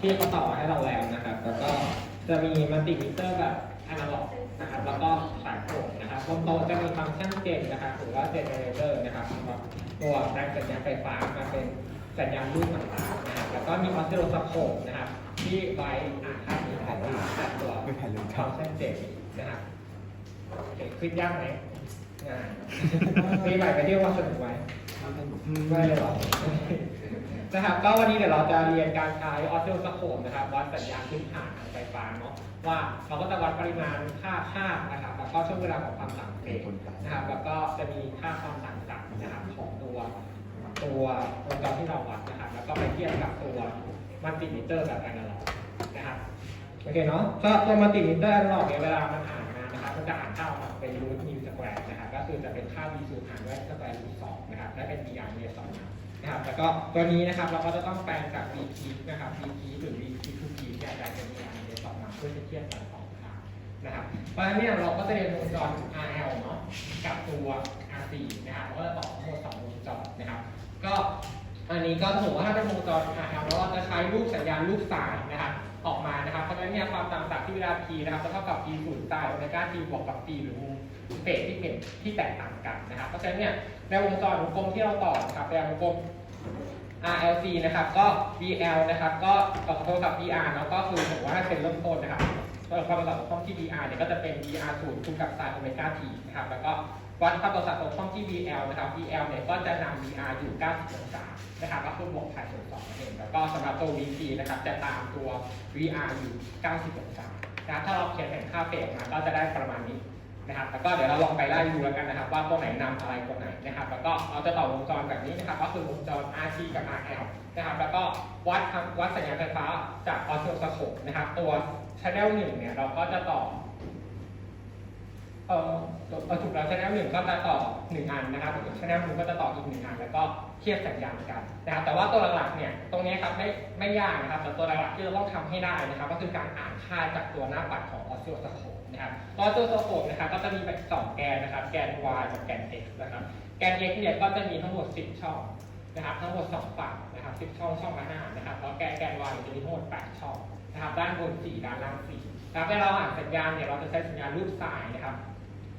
ที่เขาต่อให้เราแล้วนะครับ แล้วก็จะมีมัลติมิเตอร์แบบอนาล็อกนะครับ แล้วก็สายโปร่งนะครับบนโต๊ะจะมีฟังก์ชันเจนนะครับหรือว่าเจเนเรเตอร์นะครับสำหรับตัวแรงสัญญาณไฟฟ้ามาเป็นสัญญาณรูปต่างๆนะครับ แล้วก็มีออสซิลโลสโคปนะครับ ที่ไว้อ่านค่ามีของจากตัวไม่แผ่นเลยฟังก์ชันเจนนะครับโอเคคลิกยากไหมง่ายปีใหม่ไปเที่ยวว่าสนุกไหมไม่เลยเหรอ นะครับก็วันนี้เดี๋ยวเราจะเรียนการใช้ออสซิลสโคปนะครับวัดสัญญาณพื้นฐานทางไฟฟ้าเนาะว่าเราก็จะวัดปริมาณค่าค่านะครับแล้วก็ช่วงเวลาของความต่างเฟสนะครับแล้วก็จะมีค่าความต่างๆนะครับของตัวตัววงจรที่เราวัดนะครับแล้วก็ไปเทียบกับตัวมัลติมิเตอร์แบบแอนาล็อกนะครับโอเคเนาะก็ตัวมัลติมิเตอร์แอนาล็อกเนี่ยเวลามันอ่านมานะครับมันจะอ่านค่าออกมาเป็นรูทมิวสแควร์นะครับก็คือจะเป็นค่า v สูตรหารด้วยสแควร์รูทสองนะครับและเป็น dr เนี่ยสองนะ นะครับแล้วก็ตัวนี้นะครับเราก็จะต้องแปลงจาก v p นะครับ v p หรือ v p to p ที่อาจารย์จะมีอันนี้ออนมาเพื่อจะเทียบกันสองค่านะครับเพราะฉะนั้นเนี่ยเราก็จะเรียนวงจร RL เนาะกับตัว R4 นะครับเราก็จะต่อทั้งหมดสองวงจรนะครับ ก็อันนี้ก็ถือว่าถ้าเป็นวงจร RL เราจะใช้รูปสัญญาณรูปสายนะครับ นะครับเพราะฉะนั้นเนี่ยความต่างจากที่เวลา t นะครับจะเท่ากับ t ศูนย์สายโอเมก้า t บวกกับ t หรือมุมเฟสที่เป็นที่แตกต่างกันนะครับ เพราะฉะนั้นเนี่ยในวงจรวงกลมที่เราต่อนะครับเป็นวงกลม RLC นะครับก็ VL นะครับก็ต่อโทรศัพท์ VR แล้วก็คือผมว่าถ้าเป็นเริ่มต้นนะครับก็ความประสานของช่องที่ VR เนี่ยก็จะเป็น VR ศูนย์คูณกับ sin โอเมก้า t นะครับแล้วก็ วัดความประสานของช่องที่ VL นะครับ VL เนี่ยก็จะนำ VR อยู่ 90องศานะครับก็คือบวกถ่ายส่วนสองนั่นเองแล้วก็สำหรับตัว VP นะครับจะตามตัว VR อยู่ 90องศานะครับถ้าเราเขียนแผนค่าเฟสมาก็จะได้ประมาณนี้นะครับแล้วก็เดี๋ยวเราลองไปไล่ดูแล้วกันนะครับ ว่าตัวไหนนำอะไรตัวไหนนะครับ แล้วก็เราจะต่อวงจรแบบนี้นะครับ ก็คือวงจร RC กับ RL นะครับ แล้วก็วัดวัดสัญญาณไฟฟ้าจากออสซิลสโคปนะครับ ตัว channel หนึ่งเนี่ยเราก็จะต่อ เอ่อเออถูกแล้ว channel หนึ่งก็จะต่อหนึ่งอันนะครับอีก channel หนึ่งก็จะต่ออีกหนึ่งอันแล้วก็เทียบสัญญาณกันนะครับ แต่ว่าตัวหลักๆเนี่ยตรงนี้ครับไม่ไม่ยากนะครับ แต่ตัวหลักๆที่เราต้องทำให้ได้นะครับ ก็คือการอ่านค่าจากตัวหน้าปัดของออสซิลสโคปนะครับออสซิลสโคปนะครับก็จะมีเป็นสองแกนนะครับ แกน y กับแกน x นะครับ แกน x เนี่ยก็จะมีทั้งหมด 10 ช่องนะครับ ทั้งหมด 2 ฝั่งนะครับ 10 ช่องช่องละ5นะครับ แล้วแกนแกน y จะมีทั้งหมด 8 ช่องนะครับ ด้านบน 4 ด้านล่าง4นะครับเวลาเราอ่านสัญญาณเนี่ยเราจะใช้สัญญาณรูปสายนะครับ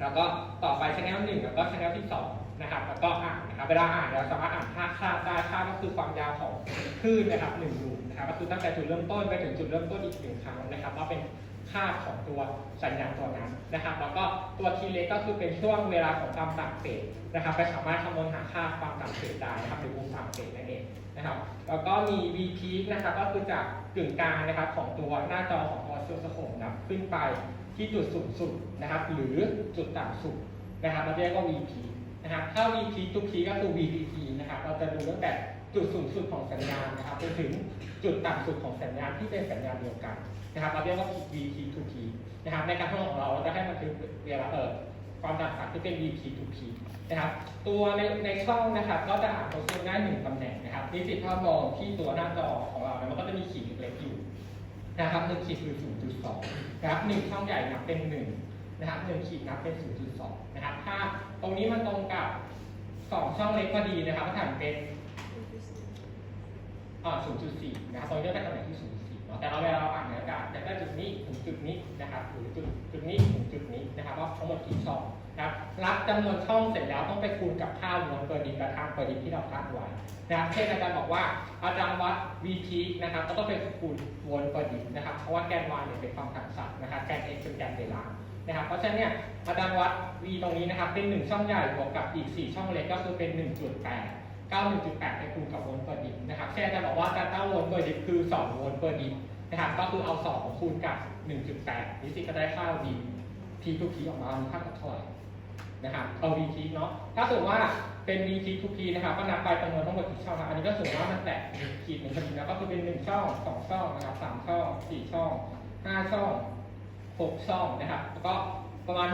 แล้วก็ต่อไปชแนลหนึ่งแล้วก็ชแนลที่สองนะครับแล้วก็อ่านนะครับเวลาอ่านเราสามารถอ่านค่าค่าได้ค่าก็คือความยาวของคลื่นนะครับหนึ่งลูปนะครับก็คือตั้งแต่จุดเริ่มต้นไปถึงจุดเริ่มต้นอีกหนึ่งครั้งนะครับว่าเป็นค่าของตัวสัญญาณตัวนั้นนะครับ แล้วก็ตัวทีเล็กก็คือเป็นช่วงเวลาของความต่างเฟสนะครับไปสามารถคำนวณหาค่าความต่างเฟสได้นะครับหรือมุมต่างเฟสนั่นเองนะครับ แล้วก็มี V peak นะครับก็คือจากกึ่งกลางนะครับของตัวหน้าจอของตัวเซลล์สโคปนับขึ้นไป ที่จุดสูงสุดนะครับ หรือจุดต่ำสุดนะครับเราเรียกว่า VP นะครับถ้า VP ทุกทีก็คือ VPT นะครับ เราจะดูตั้งแต่จุดสูงสุดของสัญญาณนะครับจนถึงจุดต่ำสุดของสัญญาณที่เป็นสัญญาณเดียวกันนะครับเราเรียกว่า VP to P นะครับในการทดลองของเราเราจะให้มันคือเวลาเออความต่างๆที่เป็น VP to P นะครับ ตัวในในช่องนะครับ ก็จะอ่านโพสต์ได้หนึ่งตำแหน่งนะครับนิสิตถ้ามองที่ตัวหน้าจอของเราเนี่ยมันก็จะมีขีดเล็กๆอยู่ นะครับหนึ่งขีดคือ0.2นะครับหนึ่งช่องใหญ่นับเป็นหนึ่งนะครับหนึ่งขีดนับเป็น0.2นะครับ ถ้าตรงนี้มันตรงกับสองช่องเล็กพอดีนะครับก็ถ่ายเป็นอ่า0.4นะครับตรงนี้ก็เป็นตำแหน่งที่0.4เนาะ แต่เราเวลาเราอ่านในอากาศจะได้จุดนี้ถึงจุดนี้นะครับหรือจุดจุดนี้ถึงจุดนี้นะครับว่าทั้งหมดกี่ช่องนะครับรับจำนวนช่องเสร็จแล้วต้องไปคูณกับค่ามวนเปอร์ดินกับทางเปอร์ดิที่เราคาดไว้นะครับเช่นอาจารย์บอกว่าอาจารย์วัด v p นะครับก็ต้องเป็นคูณวลเปอร์ดินะครับเพราะว่าแกน y เนี่ยเป็นความถักสัตว์นะครับแกน x เป็นแกนเวลานะครับเพราะฉะนั้นเนี่ยอาจารย์วัด v ตรงนี้นะครับเป็น 1 ช่องใหญ่บวกกับอีก 4 ช่องเล็กก็คือเป็น 1.8 91.8 ไปคูณกับโวลต์เปอร์ดินะครับเช่นอาจารย์บอกว่าการตั้งโวลต์เปอร์ดิคือ 2 โวลต์เปอร์ดินะครับ ก็คือเอา 2 คูณกับ 1.8 นิสิตก็ได้ค่า v p ทุกทีออกมามีค่าเท่าไหร่นะครับ เอา v t เนาะ ถ้าสมมติว่าเป็น v t ทุกทีนะครับ ก็นับไปจำนวนทั้งหมดกี่ช่องครับอันนี้ก็สมมติว่ามันแตกขีดหนึ่งพอดีนะก็คือเป็นหนึ่งช่องสองช่องนะครับสามช่องสี่ช่องห้าช่องหกช่องนะครับ แล้วก็ประมาณ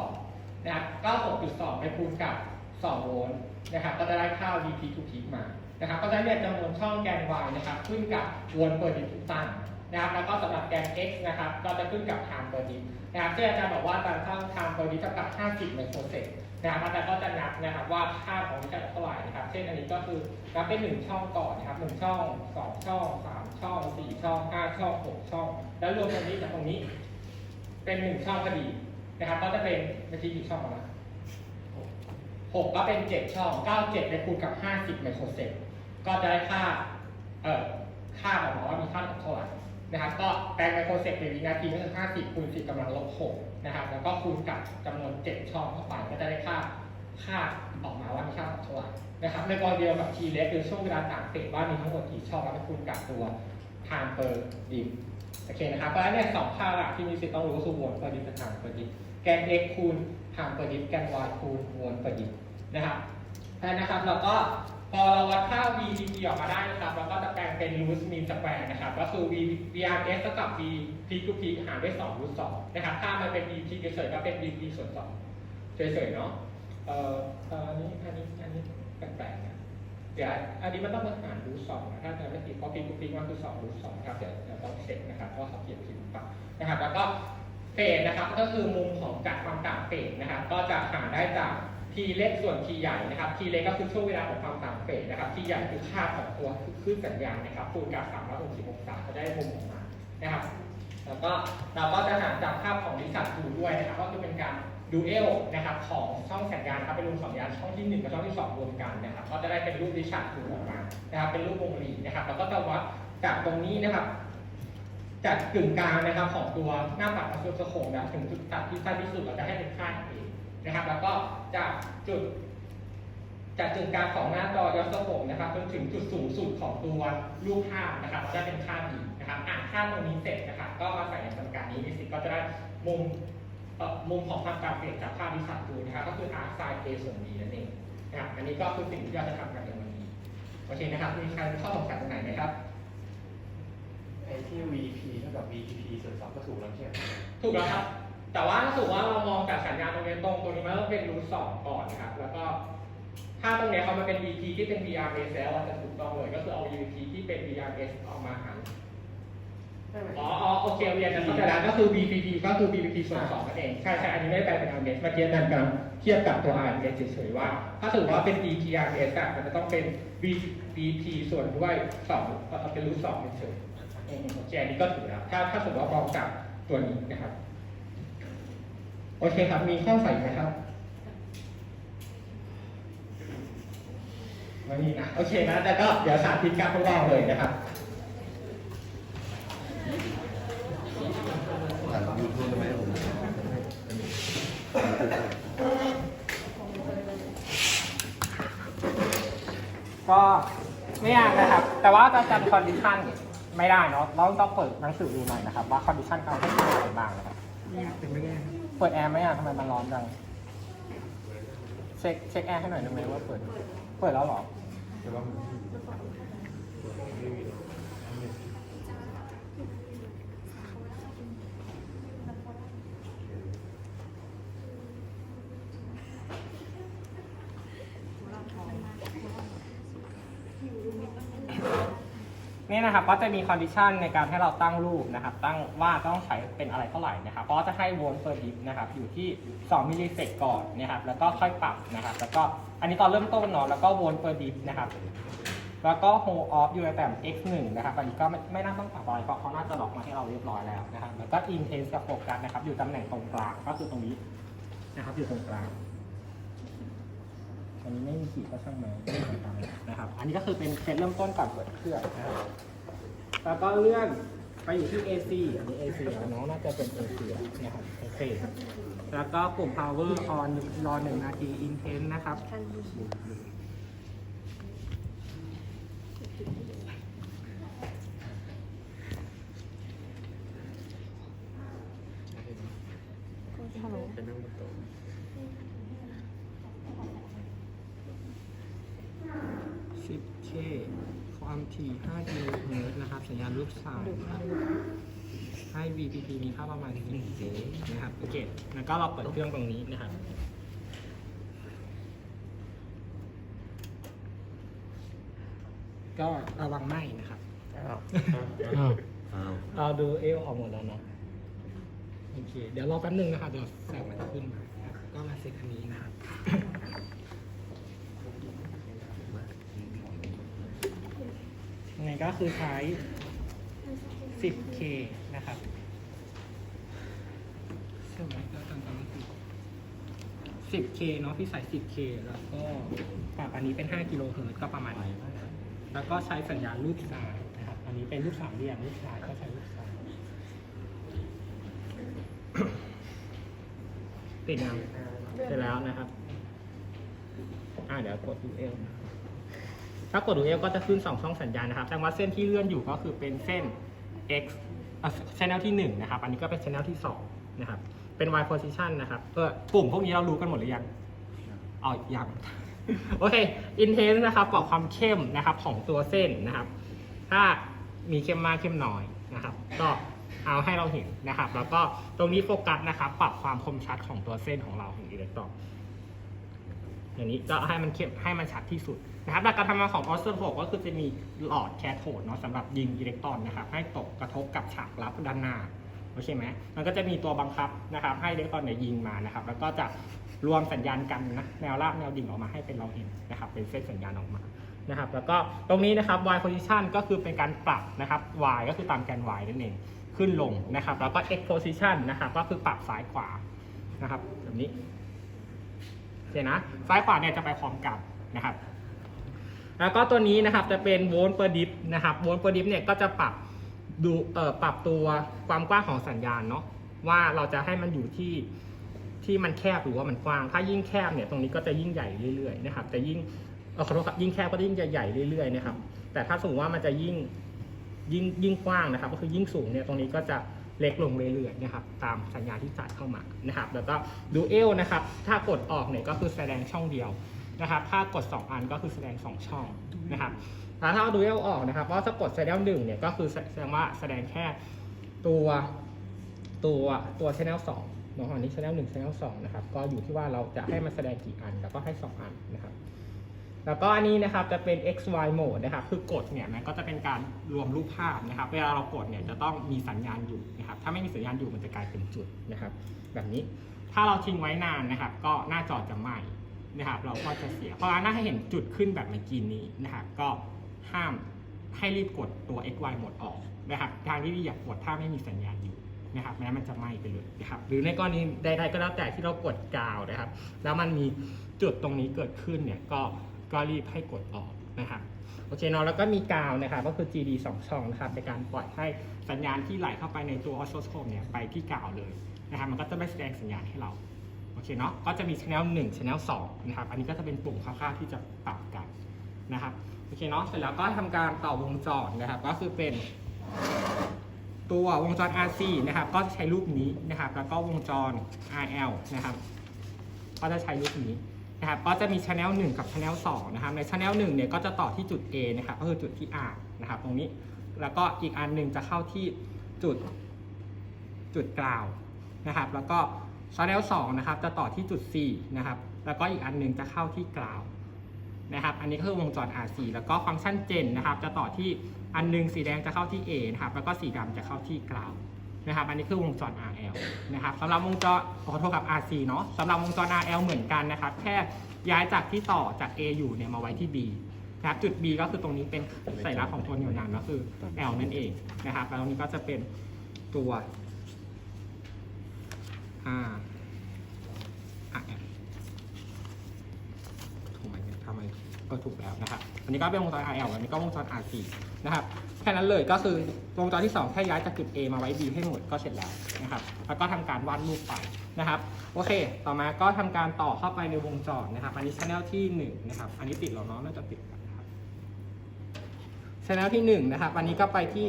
6.2 นะครับก็6.2 ไปคูณกับ 2 โวลต์ นะครับก็จะได้ค่า VT to peak มานะครับเพราะฉะนั้นเนี่ยจำนวนช่องแกน y นะครับขึ้นกับวนเปิดดิฟทุกตันนะครับแล้วก็สำหรับแกน x นะครับก็จะขึ้นกับ time per diff นะครับที่อาจารย์บอกว่ากามค่า time per diff เท่ากับ 50ไมโครเซกนะครับอาจารย์ก็จะนับนะครับว่าค่าของแต่ละเท่าไหร่นะครับเช่นอันนี้ก็คือนับเป็น 1 ช่องก่อนนะครับ1ช่อง 2 ช่อง 3 ช่อง 4 ช่อง 5 ช่อง 6 ช่อง แล้วรวมตรงนี้จากตรงนี้ เป็น 1 ช่องพอดีนะครับก็จะเป็นเมื่อกี้กี่ช่องแล้ว 6 ก็เป็น 7 ช่อง 9 7ไปคูณกับ 50 ไมโครเซนก็จะได้ค่า เอ่อ ค่าออกมาว่ามีค่าเท่าไหร่นะครับ ก็แปลงไมโครเซนในวินาทีก็คือ 50 คูณ 10กำลังลบ 6 นะครับ แล้วก็คูณกับจำนวน 7 ช่องเข้าไป ก็จะได้ค่า ค่าออกมาว่ามีค่าเท่าไหร่นะครับ ในกรณีเดียวกับ t เล็กคือช่วงเวลาต่างเศษว่ามีทั้งหมดกี่ช่องแล้วคูณกับตัว time per dim โอเคนะครับ เพราะฉะนั้นสองค่าหลักที่มีสิทธิ์ต้องรู้คือ volt per dim กับ time per dim แกน x คูณ time per dim แกน y คูณ volt per dim นะครับนะครับเราก็พอเราวัดค่า VDP ออกมาได้นะครับเราก็จะแปลงเป็น root mean square นะครับ ก็คือ V VRS เท่ากับ V peak to peak หารด้วย2 root 2นะครับ ถ้ามันเป็น V peak เฉยๆก็เป็น V peak ส่วน2เฉยๆเนาะเอ่อเอ่ออันนี้อันนี้อันนี้แปลกๆนะเดี๋ยวอันนี้มันต้องมาหารรูทสองนะถ้าจะไม่ผิดเพราะพีกูพีมันคือสองรูทสองครับเดี๋ยวเดี๋ยวต้องเช็คนะครับว่าเขาเขียนผิดหรือเปล่านะครับ แล้วก็เฟสนะครับ ก็คือมุมของจากความต่างเฟสนะครับ ก็จะหาได้จาก t เล็กส่วน t ใหญ่นะครับ t เล็กก็คือช่วงเวลาของความต่างเฟสนะครับ t ใหญ่คือค่าของตัวคลื่นสัญญาณนะครับคูณกับ 360 องศาจะได้มุมออกมานะครับ แล้วก็เราก็จะหาจากภาพของดิสัตดูด้วยนะครับ ก็คือเป็นการดูเอลนะครับของช่องสัญญาณครับเป็นรูปสัญญาณช่องที่หนึ่งกับช่องที่สองรวมกันนะครับ ก็จะได้เป็นรูปดิสัตดูออกมานะครับ เป็นรูปวงรีนะครับ แล้วก็จะวัดจากตรงนี้นะครับจากกึ่งกลางนะครับของตัวหน้าปัดออสโซโคปนะถึงจุดตัดที่สั้นที่สุดเราจะให้เป็นค่าเองนะครับ แล้วก็ จากจุด จากจุดกลางของหน้าจอยอสโคปนะครับจนถึงจุดสูงสุดของตัวรูปภาพนะครับจะเป็นค่าดีนะครับอ่านค่าตรงนี้เสร็จนะครับก็มาใส่ในสมการนี้นิสิตก็จะได้มุมเอ่อมุมของความต่างเปลี่ยนจากภาพวิสัยดูนะครับก็คือ r sin a ส่วน b นั่นเองนะครับอันนี้ก็คือสิ่งที่เราจะทำกันในวันนี้โอเคนะครับมีใครมีข้อสงสัยตรงไหนไหมครับไอ้ที่ VP เท่ากับ VTP ส่วนสองก็ถูกแล้วใช่ไหมถูกแล้วครับ แต่ว่าถ้าสมมติว่าเรามองจากสัญญาณตรงนี้ตรงตรงนี้มันต้องเป็นรูทสองก่อนนะครับ แล้วก็ถ้าตรงเนี้ยเขามาเป็น VP ที่เป็น VRS แล้วเราจะถูกต้องเลย ก็คือเอา VP ที่เป็น VRS ออกมาหารใช่ไหมอ๋ออ๋อโอเคเรียนจะเข้าใจแล้วก็คือ VPP ก็คือ VPP ส่วนสองนั่นเองใช่ใช่อันนี้ไม่ได้แปลเป็น RMS เมื่อกี้นั่นกำลังเทียบกับตัว RMS เฉยๆว่า ถ้าสมมติว่าเป็น DTRMS อะมันจะต้องเป็น VP ส่วนด้วยสองเอาเป็นรูทสองเฉยๆอืมโอเคอันนี้ก็ถือแล้วถ้าถ้าสมมติว่ามองจากตัวนี้นะครับ โอเคครับ มีข้อใส่ไหมครับไม่มีนะโอเคนะ แต่ก็เดี๋ยวสาธิตการทดลองเลยนะครับผ่านยูทูบได้ไมผมก็ไม่ยากนะครับ แต่ว่าจะจำคอนดิชันไม่ได้เนาะเราต้องเปิดหนังสือดูหน่อยนะครับ ว่าคอนดิชันเขาให้ทำอะไรบ้างนะครับยากเป็นไม่ได้ เปิดแอร์ไหมอะทำไมมันร้อนจัง เช็คเช็คแอร์ให้หน่อยได้ไหมว่าเปิด เปิดแล้วเหรอแต่ว่ามัน นี่นะครับก็จะมีคอนดิชันในการให้เราตั้งรูปนะครับ ตั้งว่าต้องใช้เป็นอะไรเท่าไหร่นะครับเพราะจะให้โวลต์เปอร์ดิฟนะครับอยู่ที่ 2มิลลิเซกก่อนนะครับแล้วก็ค่อยปรับนะครับ แล้วก็อันนี้ตอนเริ่มต้นเนาะแล้วก็โวลต์เปอร์ดิฟนะครับแล้วก็ hold off อยู่ในแบบ x 1นะครับอันนี้ก็ไม่ไม่น่าต้องปรับอะไรเพราะเขาน่าจะล็อกมาให้เราเรียบร้อยแล้วนะครับแล้วก็ intense กับโฟกัสนะครับอยู่ตำแหน่งตรงกลางก็คือตรงนี้นะครับอยู่ตรงกลาง อันนี้ไม่มีขีดก็ช่างมันไม่มีตามนะครับ อันนี้ก็คือเป็นเซตเริ่มต้นก่อนเปิดเครื่องนะครับแล้วก็เลื่อนไปอยู่ที่ AC อันนี้ AC แล้วเน้องน่าจะเป็น AC แล้วนะครับโอเคแล้วก็ปุ่ม power on รอหนึ่งนาที intense นะครับ เป็นนั่งบนโต๊ะ 10K ความถี่5กิโลเฮิรตซ์นะครับ สัญญาณรูปสายนะครับให้ VPP มีค่า ประมาณ1 J นะครับโอเคแล้วก็เราเปิดเครื่องตรงนี้นะครับก็ระวังไหม้นะครับอ้าวอ้าวเราดูเอลออกหมดแล้วเนาะโอเค เดี๋ยวรอแป๊บนึงนะครับเดี๋ยวแสงมันจะขึ้นมานะครับก็มาเซ็ตอันนี้นะครับยังไงก็คือใช้ 10K นะครับ ใช่ไหมแล้วตอนนนี้คือ 10K เนาะพี่ใส่ 10K แล้วก็ปรับอันนี้เป็น 5 กิโลเฮิรตซ์ก็ประมาณนี้แล้วก็ใช้สัญญาณรูปสายนะครับอันนี้เป็นรูปสามเหลี่ยมรูปสายก็ใช้รูปสายติดยังเสร็จแล้วนะครับ อ่าเดี๋ยวกดดูเอลถ้ากดดูเอลก็จะขึ้นสองช่องสัญญาณนะครับแสดงว่าเส้นที่เลื่อนอยู่ก็คือเป็นเส้น x อะ channel ที่หนึ่งนะครับ อันนี้ก็เป็น channel ที่สองนะครับ เป็น y position นะครับเออปุ่มพวกนี้เรารู้กันหมดหรือยังอ๋อยัง โอเค intense นะครับบอกความเข้มนะครับของตัวเส้นนะครับ ถ้ามีเข้มมากเข้มน้อยนะครับ ก็เอาให้เราเห็นนะครับ แล้วก็ตรงนี้โฟกัสนะครับ ปรับความคมชัดของตัวเส้นของเราของอิเล็กตรอนอย่างนี้ก็ให้มันเข้มให้มันชัดที่สุดนะครับหลักการทำงานของออสโซโทปก็คือจะมีหลอดแคโทดเนาะสำหรับยิงอิเล็กตรอนนะครับ ให้ตกกระทบกับฉากรับด้านหน้า โอเคไหมมันก็จะมีตัวบังคับนะครับ ให้อิเล็กตรอนเนี่ยยิงมานะครับ แล้วก็จะรวมสัญญาณกันนะแนวราบแนวดิ่งออกมาให้เป็นเราเห็นนะครับ เป็นเส้นสัญญาณออกมานะครับ แล้วก็ตรงนี้นะครับ y position ก็คือเป็นการปรับนะครับ y ก็คือตามแกน y นั่นเองขึ้นลงนะครับ แล้วก็ x position นะครับ ก็คือปรับซ้ายขวานะครับแบบนี้โอเคนะซ้ายขวาเนี่ยจะไปพร้อมกันนะครับ แล้วก็ตัวนี้นะครับจะเป็นโวลต์เปอร์ดิฟนะครับโวลต์เปอร์ดิฟเนี่ยก็จะปรับ ดูเอ่อปรับตัวความกว้างของสัญญาณเนาะว่าเราจะให้มันอยู่ที่ที่มันแคบหรือว่ามันกว้าง ถ้ายิ่งแคบเนี่ยตรงนี้ก็จะยิ่งใหญ่เรื่อยๆนะครับแต่ยิ่งเออขอโทษครับยิ่งแคบก็ยิ่งจะใหญ่เรื่อยๆนะครับ แต่ถ้าสมมติว่ามันจะยิ่งยิ่งยิ่งกว้างนะครับ ก็คือยิ่งสูงเนี่ยตรงนี้ก็จะเล็กลงเรื่อยๆนะครับ ตามสัญญาณที่จ่ายเข้ามานะครับ แล้วก็ดูเอลนะครับ ถ้ากดออกเนี่ยก็คือแสดงช่องเดียวนะครับ ถ้ากด 2 อันก็คือแสดง 2 ช่องนะครับ ถ้าเอาดูเอลออกนะครับเพราะถ้ากดแสดงหนึ่งเนี่ยก็คือแสดงว่าแสดงแค่ตัวตัวตัวชแนลสองเนาะอันนี้ชแนลหนึ่งชแนลสองนะครับก็อยู่ที่ว่าเราจะให้มันแสดงกี่อันแล้วก็ให้ 2 อันนะครับ แล้วก็อันนี้นะครับจะเป็น x y mode นะครับ คือกดเนี่ยมันก็จะเป็นการรวมรูปภาพนะครับ เวลาเรากดเนี่ยจะต้องมีสัญญาณอยู่นะครับ ถ้าไม่มีสัญญาณอยู่มันจะกลายเป็นจุดนะครับ แบบนี้ถ้าเราทิ้งไว้นานนะครับ ก็หน้าจอจะไหม้นะครับ เราก็จะเสีย เพราะนั้นถ้าให้เห็นจุดขึ้นแบบเมื่อกี้นี้นะครับก็ ห้ามให้รีบกดตัว x y mode ออกนะครับทางที่ดีอยากกดถ้าไม่มีสัญญาณอยู่นะครับไม่งั้นมันจะไหม้ไปเลยนะครับหรือในกรณีใดๆก็แล้วแต่ที่เรากดกาวนะครับ แล้วมันมีจุดตรงนี้เกิดขึ้นเนี่ยก็ก็รีบให้กดออกนะครับโอเคเนาะแล้วก็มีกาวนะครับก็คือ GD 2 ช่องนะครับในการปล่อยให้สัญญาณที่ไหลเข้าไปในตัวออสโซสโคปเนี่ยไปที่กาวเลยนะครับมันก็จะไม่แสดงสัญญาณให้เราโอเคเนาะก็จะมี channel 1 channel 2นะครับอันนี้ก็จะเป็นปุ่มค่าๆที่จะปรับกัน นะครับโอเคเนาะเสร็จแล้วก็ทำการต่อวงจรนะครับ ก็คือเป็น ตัววงจร RC นะครับ ก็ใช้รูปนี้นะครับ แล้วก็วงจร RL นะครับ ก็จะใช้รูปนี้นะครับ ก็จะมี channel 1 กับ channel 2นะครับ ใน channel 1เนี่ยก็จะต่อที่จุด A นะครับ ก็คือจุดที่ R นะครับ ตรงนี้ แล้วก็อีกอันหนึ่งจะเข้าที่จุดจุดกลาวนะครับ แล้วก็ channel 2นะครับ จะต่อที่จุด C นะครับ แล้วก็อีกอันหนึ่งจะเข้าที่กลาว นะครับ อันนี้ก็คือวงจร RC แล้วก็ฟังก์ชัน Gen นะครับ จะต่อที่อันหนึงสีแดงจะเข้าที่ A นะครับ แล้วก็สีดำจะเข้าที่กลาวนะครับ อันนี้คือวงจร RL นะครับสำหรับวงจรขอโทษครับ RC เนาะสำหรับวงจร RL เหมือนกันนะครับ แค่ย้ายจากที่ต่อจาก A อยู่เนี่ยมาไว้ที่ B นะครับจุด B ก็คือตรงนี้เป็นสัญลักษณ์ของตัวเหนี่ยวนำก็คือ L นั่นเองนะครับ แล้วตรงนี้ก็จะเป็นตัว R RL ถูกไหมเนี่ยทำไม ก็ถูกแล้วนะครับอันนี้ก็เป็นวงจร RL อันนี้ก็วงจร RC นะครับแค่นั้นเลยก็คือวงจรที่ 2 แค่ย้ายจากจุด A มาไว้ B ให้หมดก็เสร็จแล้วนะครับแล้วก็ทำการวาดรูปไปนะครับโอเค ต่อมาก็ทำการต่อเข้าไปในวงจรนะครับ อันนี้ช anel ที่1นะครับอันนี้ติดแล้วเนาะน่าจะติดนะครับช anel ที่1นะครับอันนี้ก็ไปที่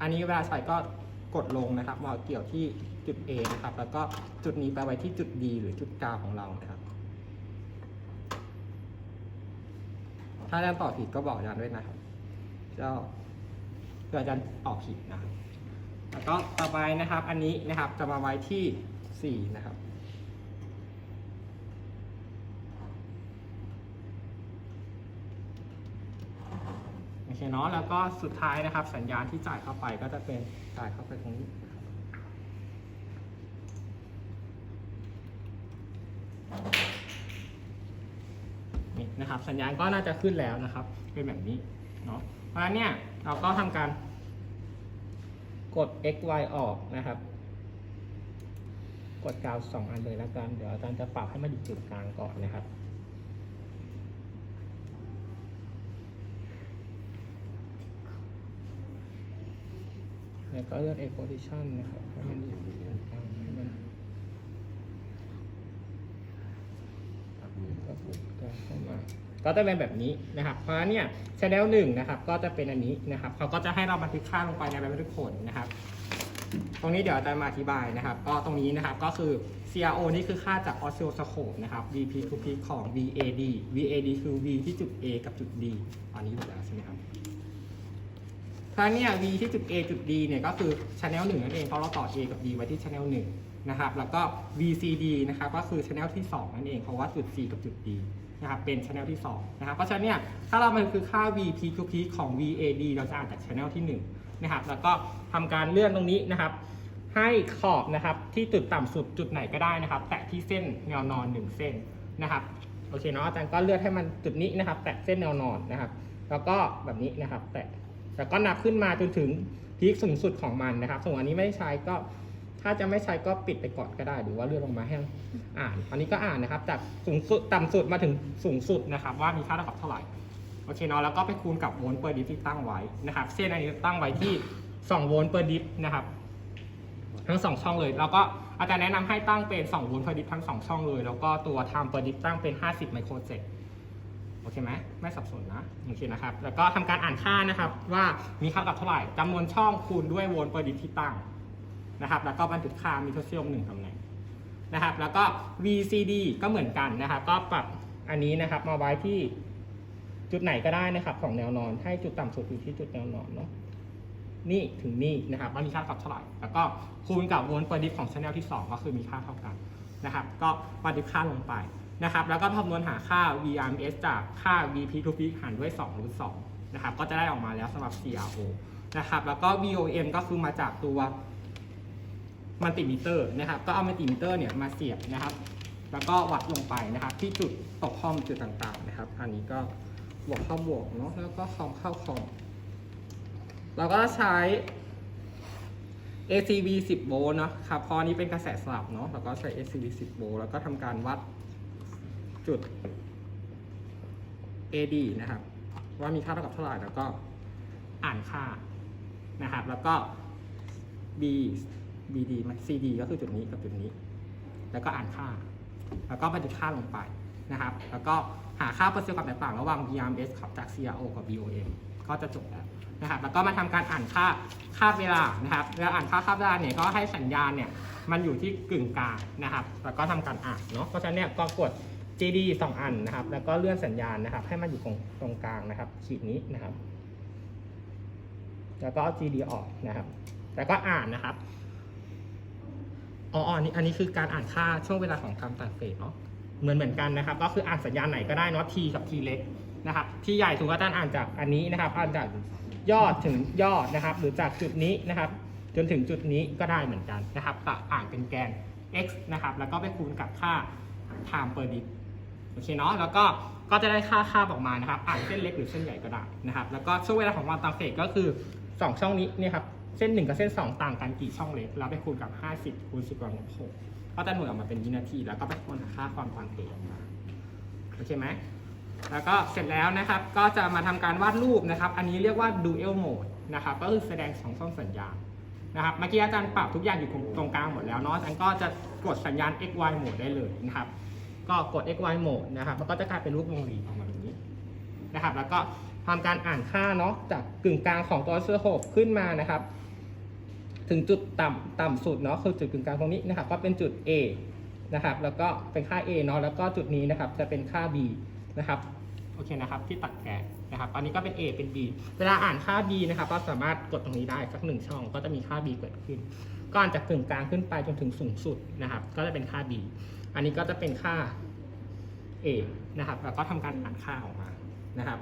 อันนี้เวลาใส่ก็กดลงนะครับมาเกี่ยวที่จุด A นะครับแล้วก็จุดนี้ไปไว้ที่จุด D หรือจุดกลางของเรานะครับ ถ้าอาจารย์ตอบผิดก็บอกอาจารย์ด้วยนะครับเจ้าเพื่ออาจารย์ตอบผิดนะครับแล้วก็ต่อไปนะครับ อันนี้นะครับจะมาไว้ที่4นะครับโอเคเนาะแล้วก็สุดท้ายนะครับ สัญญาณที่จ่ายเข้าไปก็จะเป็นจ่ายเข้าไปตรงนี้นะครับนี่นะครับ สัญญาณก็น่าจะขึ้นแล้วนะครับ เป็นแบบนี้เนาะเพราะฉะนั้นเนี่ยเราก็ทำการกด x y ออกนะครับ กดกาวสองอันเลยแล้วกัน เดี๋ยวอาจารย์จะปรับให้มันอยู่จุดกลางก่อนนะครับแล้วก็เลือก x position นะครับให้มันอยู่จุดกลางให้มันก็กดกลางเข้ามา ก็จะเป็นแบบนี้นะครับเพราะฉะนั้นเนี่ยชแนลหนึ่งนะครับก็จะเป็นอันนี้นะครับเขาก็จะให้เราบันทึกค่าลงไปในใบบันทึกผลนะครับตรงนี้เดี๋ยวอาจารย์มาอธิบายนะครับ ก็ตรงนี้นะครับก็คือ CRO นี่คือค่าจาก oscilloscope นะครับ VP to peak ของ VAD VAD คือ V ที่จุด A กับจุด D อันนี้ดูแล้วใช่ไหมครับถ้าเนี่ย V ที่จุด A จุด D เนี่ยก็คือ channel 1นั่นเองเพราะเราต่อ A กับ D ไว้ที่ channel 1นะครับ แล้วก็ VCD นะครับก็คือ channel ที่ 2 นั่นเองเพราะว่าจุด C กับจุด D นะครับเป็น channel ที่2นะครับเพราะฉะนั้นเนี่ยถ้าเรามันคือค่า V peak to peak ของ VAD เราจะอ่านจาก channel ที่1นะครับแล้วก็ทำการเลื่อนตรงนี้นะครับ ให้ขอบนะครับที่จุดต่ำสุดจุดไหนก็ได้นะครับ แตะที่เส้นแนวนอนหนึ่งเส้นนะครับโอเคเนาะอาจารย์ก็เลือกให้มันจุดนี้นะครับ แตะเส้นแนวนอนนะครับ แล้วก็แบบนี้นะครับ แตะแล้วก็นับขึ้นมาจนถึงพีคสูงสุดของมันนะครับส่วนอันนี้ไม่ใช้ก็ ถ้าจะไม่ใช้ก็ปิดไปก่อนก็ได้ หรือว่าเลื่อนลงมาให้อ่าน อันนี้ก็อ่านนะครับ จากสูงสุดต่ำสุดมาถึงสูงสุดนะครับ ว่ามีค่าเท่ากับเท่าไหร่ โอเคเนาะ แล้วก็ไปคูณกับโวลต์เปอร์ดิฟที่ตั้งไว้นะครับ เส้นอันนี้ตั้งไว้ที่2โวลต์เปอร์ดิฟนะครับ ทั้งสองช่องเลย แล้วก็อาจารย์แนะนำให้ตั้งเป็น2โวลต์เปอร์ดิฟทั้งสองช่องเลย แล้วก็ตัว time per diff ตั้งเป็น 50 ไมโครเซกโอเคไหมไม่สับสนนะโอเคนะครับ แล้วก็ทำการอ่านค่านะครับ ว่ามีค่ากับเท่าไหร่จำนวนช่องคูณด้วยโวลต์เปอร์ดิฟที่ตั้ง นะครับ แล้วก็บันทึกค่ามีทเซียมหนึ่งตำแหน่งนะครับ แล้วก็ VCD ก็เหมือนกันนะครับ ก็ปรับอันนี้นะครับ มาไว้ที่จุดไหนก็ได้นะครับ ของแนวนอน ให้จุดต่ำสุดอยู่ที่จุดแนวนอนเนาะ นี่ถึงนี่นะครับว่ามีค่ากับเท่าไหร่ แล้วก็คูณกับโวลต์ปอร์ดิฟของชแนลที่ 2 ก็คือมีค่าเท่ากันนะครับ ก็บันทึกค่าลงไปนะครับ แล้วก็คำนวณหาค่า VRMS จากค่า VP to peak หารด้วย2รูท2นะครับ ก็จะได้ออกมาแล้วสำหรับ CRO นะครับ แล้วก็ VOM ก็คือมาจากตัว มัลติมิเตอร์นะครับ ก็เอามัลติมิเตอร์เนี่ยมาเสียบนะครับ แล้วก็วัดลงไปนะครับ ที่จุดตกคอมจุดต่างๆนะครับ อันนี้ก็บวกเข้าบวกเนาะแล้วก็คอมเข้าคอมเราก็ใช้ ACB 10 โวลต์นะครับพอนนี้เป็นกระแสสลับเนาะแล้วก็ใช้ ACB 10 โวลต์แล้วก็ทำการวัดจุด AD นะครับ ว่ามีค่าเท่ากับเท่าไหร่แล้วก็อ่านค่านะครับ แล้วก็ B BD ไหม CD ก็คือจุดนี้กับจุดนี้ แล้วก็อ่านค่า แล้วก็บันทึกค่าลงไปนะครับ แล้วก็หาค่าเปอร์เซ็นต์ความแตกต่างระหว่าง VRMS ขับจาก CRO กับ VOM ก็จะจบแล้วนะครับ แล้วก็มาทำการอ่านค่าค่าเวลานะครับเวลาอ่านค่าค่าเวลาเนี่ยก็ให้สัญญาณเนี่ยมันอยู่ที่กึ่งกลางนะครับ แล้วก็ทำการอ่านเนาะ เพราะฉะนั้นเนี่ยก็กด GD สองอันนะครับ แล้วก็เลื่อนสัญญาณนะครับ ให้มันอยู่ตรงตรงกลางนะครับ ขีดนี้นะครับ แล้วก็ GD ออกนะครับ แล้วก็อ่านนะครับ อ๋ออันนี้อันนี้คือการอ่านค่าช่วงเวลาของการตัดเฟสเนาะเหมือนเหมือนกันนะครับ ก็คืออ่านสัญญาณไหนก็ได้เนาะ T กับ T เล็กนะครับ T ใหญ่ถูกอาจารย์อ่านจากอันนี้นะครับ อ่านจากยอดถึงยอดนะครับ หรือจากจุดนี้นะครับ จนถึงจุดนี้ก็ได้เหมือนกันนะครับแต่อ่านเป็นแกน x นะครับ แล้วก็ไปคูณกับค่า time per dit โอเคเนาะ แล้วก็ ก็จะได้ค่าค่าออกมานะครับ อ่านเส้นเล็กหรือเส้นใหญ่ก็ได้นะครับ แล้วก็ช่วงเวลาของวันตัดเฟสก็คือ 2 ช่องนี้เนี่ยครับ เส้น1กับเส้น2ต่างกันกี่ช่องเล็กแล้วไปคูณกับ50คูณ10กำลังลบ6ก็จะหน่วยออกมาเป็นวินาที แล้วก็ไปคูณหาค่าความต่างเออกมาโอเคไหมแล้วก็เสร็จแล้วนะครับก็จะมาทำการวาดรูปนะครับ อันนี้เรียกว่า dual mode นะครับก็คือแสดงสองช่องสัญญาณนะครับเมื่อกี้อาจารย์ปรับทุกอย่างอยู่ตรงกลางหมดแล้วเนาะอาจารย์ก็จะกดสัญญาณ x y mode ได้เลยนะครับก็กด x y mode นะครับแล้วก็จะกลายเป็นรูปวงรีออกมาแบบนี้นะครับ แล้วก็ทำการอ่านค่าเนาะจากกึ่งกลางของตัวเสื้อโหบขึ้นมานะครับ ถึงจุดต่ำต่ำสุดเนาะคือจุดกึ่งกลางตรงนี้นะครับก็เป็นจุด A นะครับแล้วก็เป็นค่า A เนาะแล้วก็จุดนี้นะครับจะเป็นค่า B นะครับโอเคนะครับที่ตัดแกะนะครับอันนี้ก็เป็น A เป็น B เวลาอ่านค่า B นะครับก็สามารถกดตรงนี้ได้สักหนึ่งช่อง ก็จะมีค่า B เกิดขึ้นก็อ่านจากกึ่งกลางขึ้นไปจนถึงสูงสุดนะครับ ก็จะเป็นค่า B อันนี้ก็จะเป็นค่า A นะครับแล้วก็ทำการอ่านค่าออกมานะครับ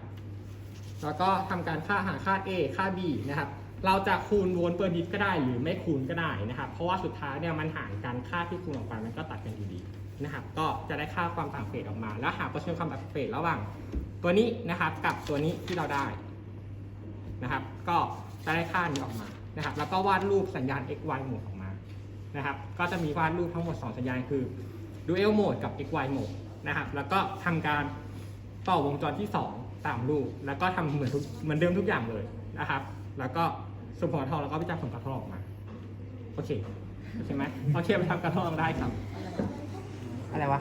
แล้วก็ทำการค่าหาค่า A ค่า B นะครับ เราจะคูณวนเปอร์ดิสก็ได้หรือไม่คูณก็ได้นะครับ เพราะว่าสุดท้ายเนี่ยมันห่างกันค่าที่คูณออกไปมันก็ตัดกันอยู่ดีนะครับก็จะได้ค่าความต่างเฟสออกมา แล้วหาเปอร์เซ็นต์ความต่างเฟสระหว่างตัวนี้นะครับกับตัวนี้ที่เราได้นะครับ ก็จะได้ค่านี้ออกมานะครับ แล้วก็วาดรูปสัญญาณ x y หมดออกมานะครับ ก็จะมีวาดรูปทั้งหมด 2 สัญญาณคือ dual mode กับ x y mode นะครับ แล้วก็ทำการต่อวงจรที่ 2 ตามรูป แล้วก็ทำเหมือนเหมือนเดิมทุกอย่างเลยนะครับ แล้วก็ สุพรทองแล้วก็พิจารณาผลกระทองออกมา โอเค โอเคไหมโอเคไปทำกระทองได้ครับ อะไรวะ